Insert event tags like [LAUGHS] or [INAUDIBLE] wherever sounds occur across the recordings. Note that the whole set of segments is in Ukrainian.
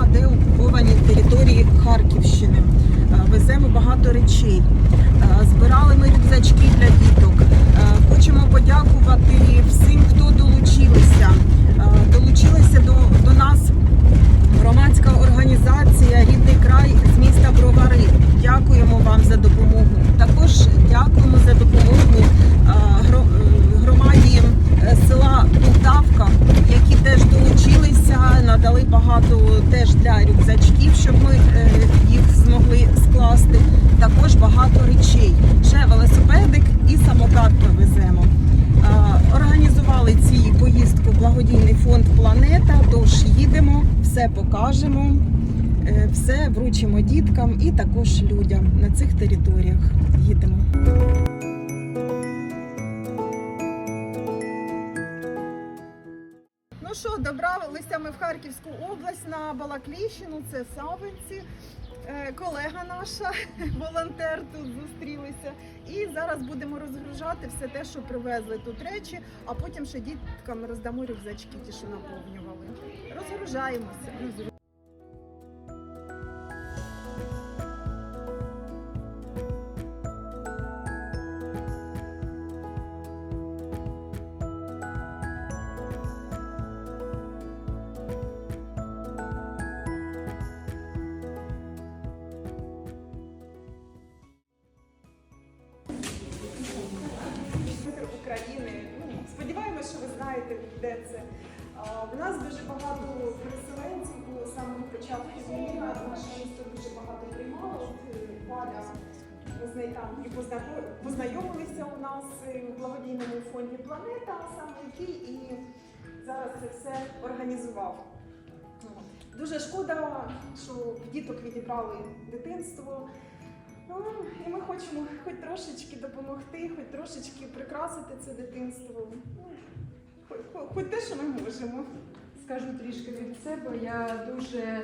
на деокупованій території Харківщини. Е, Веземо багато речей. Е, Збирали ми рюкзачки для діток. Е, Хочемо подякувати всім, хто долучилися. Долучилися до, до нас громадська організація Рідний край з міста Бровари. Дякуємо вам за допомогу. Також дякуємо за допомогу гро- громаді села Полтавка, які теж долучилися, надали багато теж для рюкзачків, щоб ми е, їх змогли скласти. Також багато речей. Ще велосипедик і самокат ми веземо. Е, Організували ці поїздку благодійний фонд Планета. Тож їдемо, все покажемо, е, все вручимо діткам і також людям на цих територіях. Їдемо. Що, ми в Харківську область на Балакліщину, це Савинці. Е, Колега наша, [LAUGHS] волонтер тут зустрілися. І зараз будемо розгружати все те, що привезли тут речі, а потім ще діткам роздамо рюкзачки, ті, що наповнювали. Розгружаємося. Де це. В нас дуже багато переселенців було з самого початку війни. Наше місто дуже багато приймало. Е, Валя, з нею там і познайомилися у нас е, у благодійному фонді Планета, саме який і зараз це все організував. Дуже шкода, що діток відібрали дитинство. Ну, і ми хочемо хоч трошечки допомогти, хоч трошечки прикрасити це дитинство. Хоч, те, що ми можемо. Скажу трішки від себе. Я дуже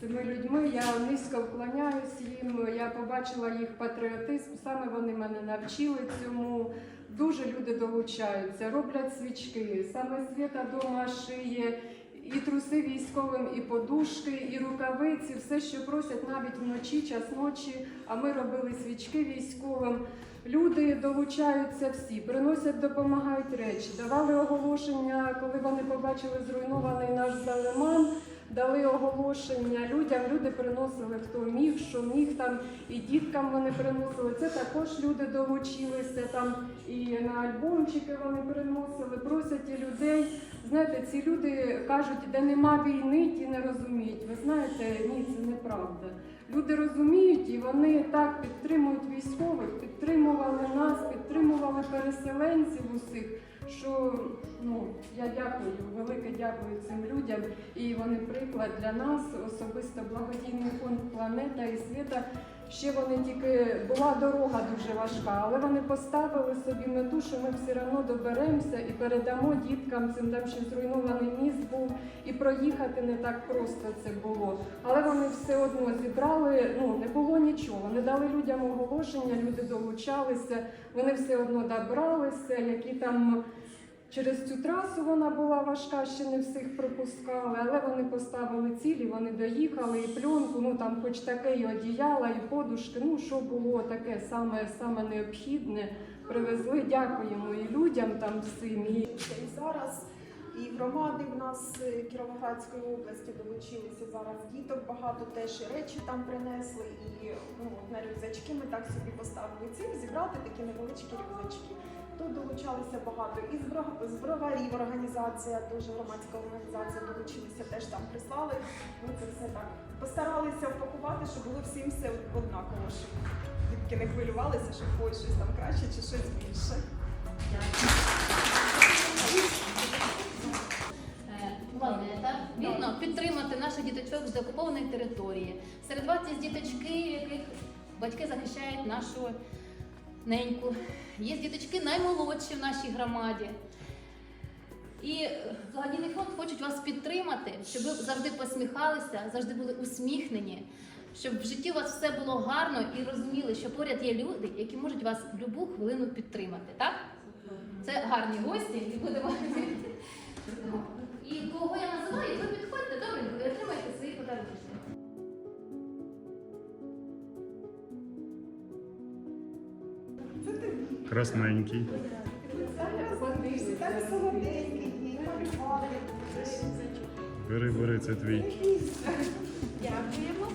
цими людьми, я низько вклоняюсь їм. Я побачила їх патріотизм. Саме вони мене навчили цьому. Дуже люди долучаються, роблять свічки. Саме світа дома шиє і труси військовим, і подушки, і рукавиці, все, що просять навіть вночі, час ночі. А ми робили свічки військовим. Люди долучаються всі, приносять, допомагають речі. Давали оголошення, коли вони побачили зруйнований наш залиман. Дали оголошення людям. Люди приносили хто міг, що міг там, і діткам вони приносили. Це також люди долучилися там і на альбомчики вони приносили, просять і людей. Знаєте, ці люди кажуть, де нема війни, ті не розуміють. Ви знаєте, ні, це неправда. Люди розуміють і вони так підтримують військових, підтримували нас, підтримували переселенців усіх. Що ну я дякую, велике дякую цим людям. І вони приклад для нас, особисто благодійний фонд Планета і світа. Ще вони тільки була дорога дуже важка, але вони поставили собі мету, що ми все одно доберемося і передамо діткам цим там ще зруйнований міст був, і проїхати не так просто це було. Але вони все одно зібрали. Ну не було нічого. Вони дали людям оголошення, люди долучалися. Вони все одно добралися, які там. Через цю трасу вона була важка, ще не всіх пропускали, але вони поставили цілі, вони доїхали і пленку, ну там хоч таке і одіяла, і подушки, ну що було таке саме, саме необхідне. Привезли, дякуємо і людям там всім. І зараз і громади в нас е, Кіровоградської області долучилися зараз діток. Багато теж і речі там принесли. І ну, на рюкзачки ми так собі поставили ціль зібрати такі невеличкі рюкзачки. Тут долучалися багато і з Бро- броварів організація, дуже громадська організація долучилися, теж там прислали. Ми це все так постаралися впакувати, щоб було всім все однаково, щоб дітки не хвилювалися, що когось щось там краще чи щось більше. Е, планета вільно підтримати наших діточок з окупованої території. Серед вас є діточки, яких батьки захищають нашу неньку. Є діточки наймолодші в нашій громаді. І благодійний фонд хочуть вас підтримати, щоб ви завжди посміхалися, завжди були усміхнені, щоб в житті у вас все було гарно і розуміли, що поряд є люди, які можуть вас в будь-яку хвилину підтримати. Так? Це гарні гості, і будемо. І кого я називаю, Красненький. Бери, бери, це твій. Дякуємо.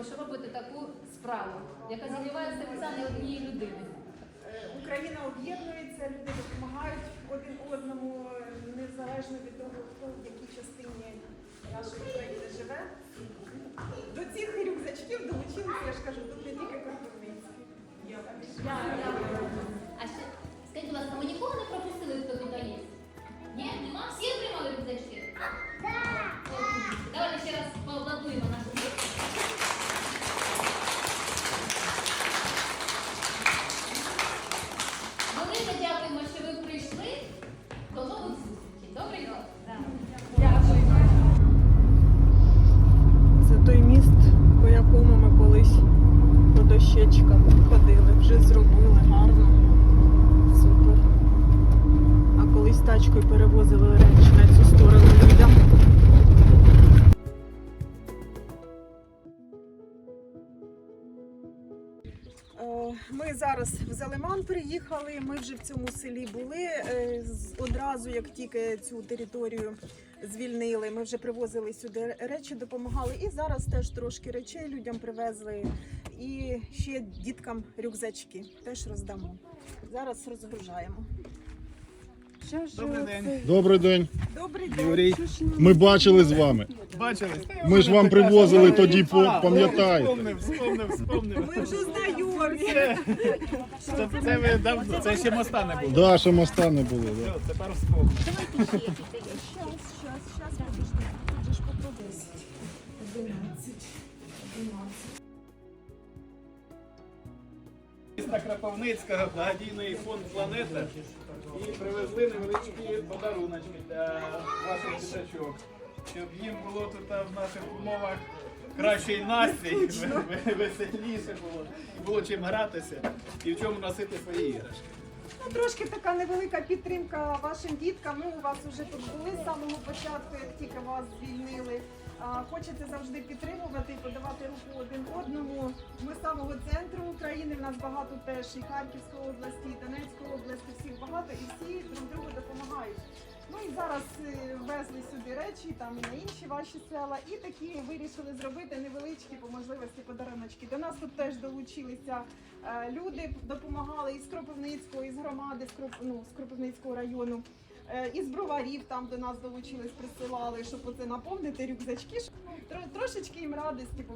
Велике що робите таку справу, яка зігріває серця не однієї людини. Е, Україна об'єднується, люди допомагають один одному, е, незалежно від того, хто в якій частині нашої країни живе. До цих рюкзачків долучилися, я ж кажу, тут не тільки картовниці. А ще скажіть, будь ласка, ми нікого не пропустили, хто тут є? Ні? Нема? Всі отримали рюкзачки? Так! Давайте ще раз поаплодуємо нашу групу. Велике дякуємо, що ви прийшли. До нових зустрічей. Добрий день? Це той міст, по якому ми колись по дощечкам ходили. Вже зробили гарно. Супер. А колись перевозили речі на цю сторону людям. Е, Ми зараз в Залиман приїхали. Ми вже в цьому селі були. Е, Одразу, як тільки цю територію звільнили, ми вже привозили сюди речі, допомагали. І зараз теж трошки речей людям привезли. І ще діткам рюкзачки теж роздамо. Зараз розгружаємо. Добрий день. Добрий день. Добрий день. Юрій. Що ж нам- Ми бачили з вами. Бачили? Ми ж вам привозили тоді, по- пам'ятаєте? Вспомнив, вспомнив, вспомнив. Ми вже знайомі. Це, це, це ви давно, це ще моста не було. Да, що моста не було. Да. Все, тепер вспомнив. Міста Кропивницького, благодійний фонд Планета. І привезли невеличкі подаруночки для ваших діточок. Щоб їм було тут в наших умовах кращий настрій, ве- веселіше було, і було чим гратися і в чому носити свої іграшки. Ну, трошки така невелика підтримка вашим діткам. Ми у вас вже тут були з самого початку, як тільки вас звільнили. А, Хочете завжди підтримувати подавати руку один одному. Ми з самого центру України. В нас багато теж і Харківської області, і Донецької області, всіх багато, і всі друг другу допомагають. Ну і зараз е, везли сюди речі, там і на інші ваші села, і такі вирішили зробити невеличкі по можливості подаруночки. До нас тут теж долучилися е, люди, допомагали із Кропивницького, із громади, з, ну, Кропивницького району. Е, Із броварів там до нас долучились, присилали, щоб оце наповнити рюкзачки. ну, тро- трошечки їм радості, бо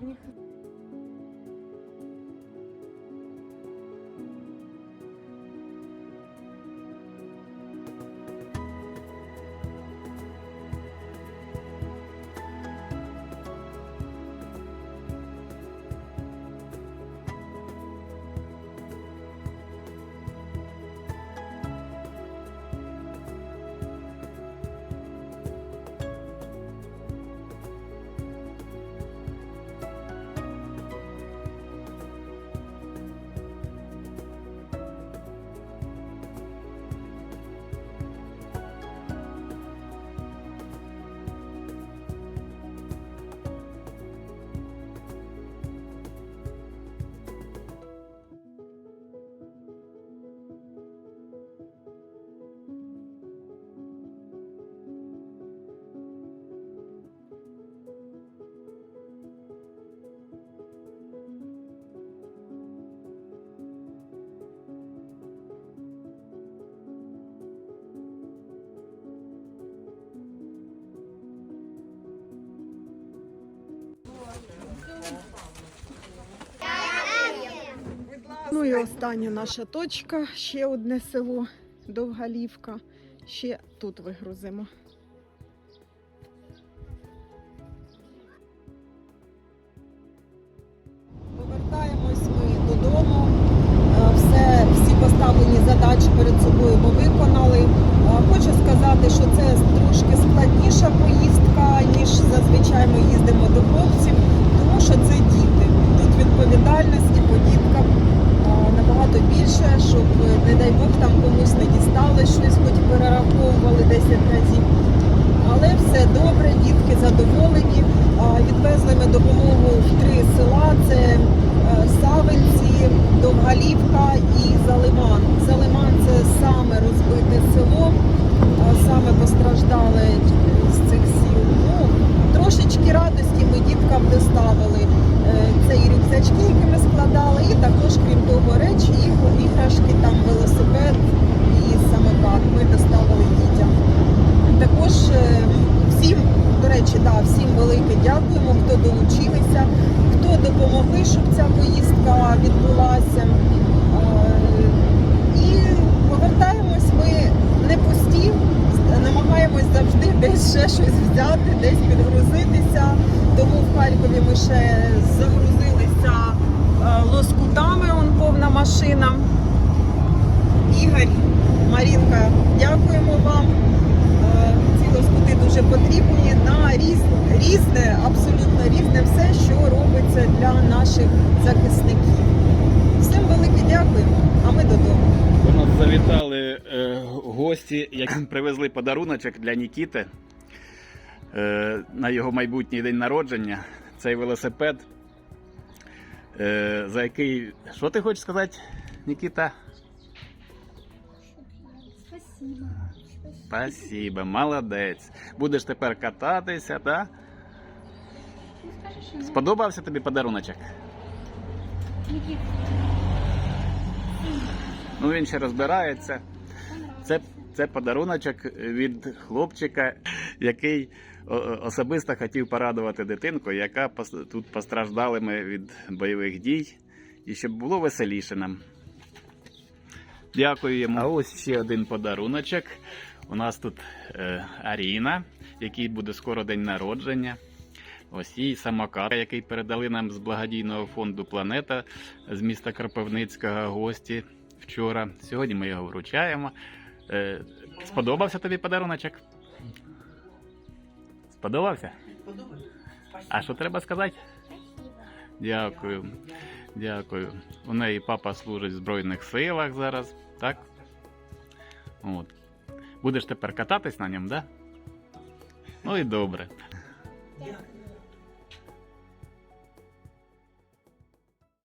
І остання наша точка, ще одне село Довгалівка. Ще тут вигрузимо. Повертаємось ми додому. Е, Все, всі поставлені задачі перед собою ми виконали. Е, Хочу сказати, що це трошки складніша поїздка, ніж зазвичай ми їздимо до хлопців, тому що це діти. Тут відповідальності по діткам е, набагато більше, щоб, не дай Бог, там комусь не дісталось щось, хоч перераховували 10 разів. Але все добре, дітки задоволені. Відвезли ми допомогу в три села: це е, Савинці, Довгалівка і Залиман. Залиман це саме розбите село, саме постраждале з цих сіл. Ну, трошечки радості ми діткам доставили. Е, Це і рюкзачки, які ми складали, і також, крім того, речі, ігор- іграшки, там велосипед і самокат ми доставили дітям. Також е, всім, до речі, да, всім велике дякуємо, хто долучилися, хто допомогли, щоб ця поїздка відбулася. Е, І повертаємось ми не пусті, намагаємось завжди десь ще щось взяти, десь підгрузитися. Тому в Харкові ми ще загрузилися е, лоскутами, он повна машина. Ігор, Марінка, дякуємо вам. Е, Ці лоскути дуже потрібні на різне, різне, абсолютно різне все, що робиться для наших захисників. Всім велике дякуємо, а ми додому. До нас завітали е, гості, які привезли подаруночок для Нікіти на його майбутній день народження. Цей велосипед, е, за який. Що ти хочеш сказати, Нікіта? Спасибо. Спасибо, молодець. Будеш тепер кататися, так? Ну Сподобався тобі подаруночок? Ну він ще розбирається. Це, це подаруночок від хлопчика, який особисто хотів порадувати дитинку, яка тут постраждали ми від бойових дій, і щоб було веселіше нам. Дякую йому. А ось ще один подаруночок. У нас тут е, Аріна, який буде скоро день народження. Ось їй самокат, який передали нам з благодійного фонду Планета з міста Кропивницького гості вчора. Сьогодні ми його вручаємо. Е, сподобався тобі подаруночок? Сподобався? А що треба сказати? Дякую. Дякую. У неї папа служить в Збройних силах зараз, так? От. Будеш тепер кататись на ньому, так? Да? Ну і добре. Дякую.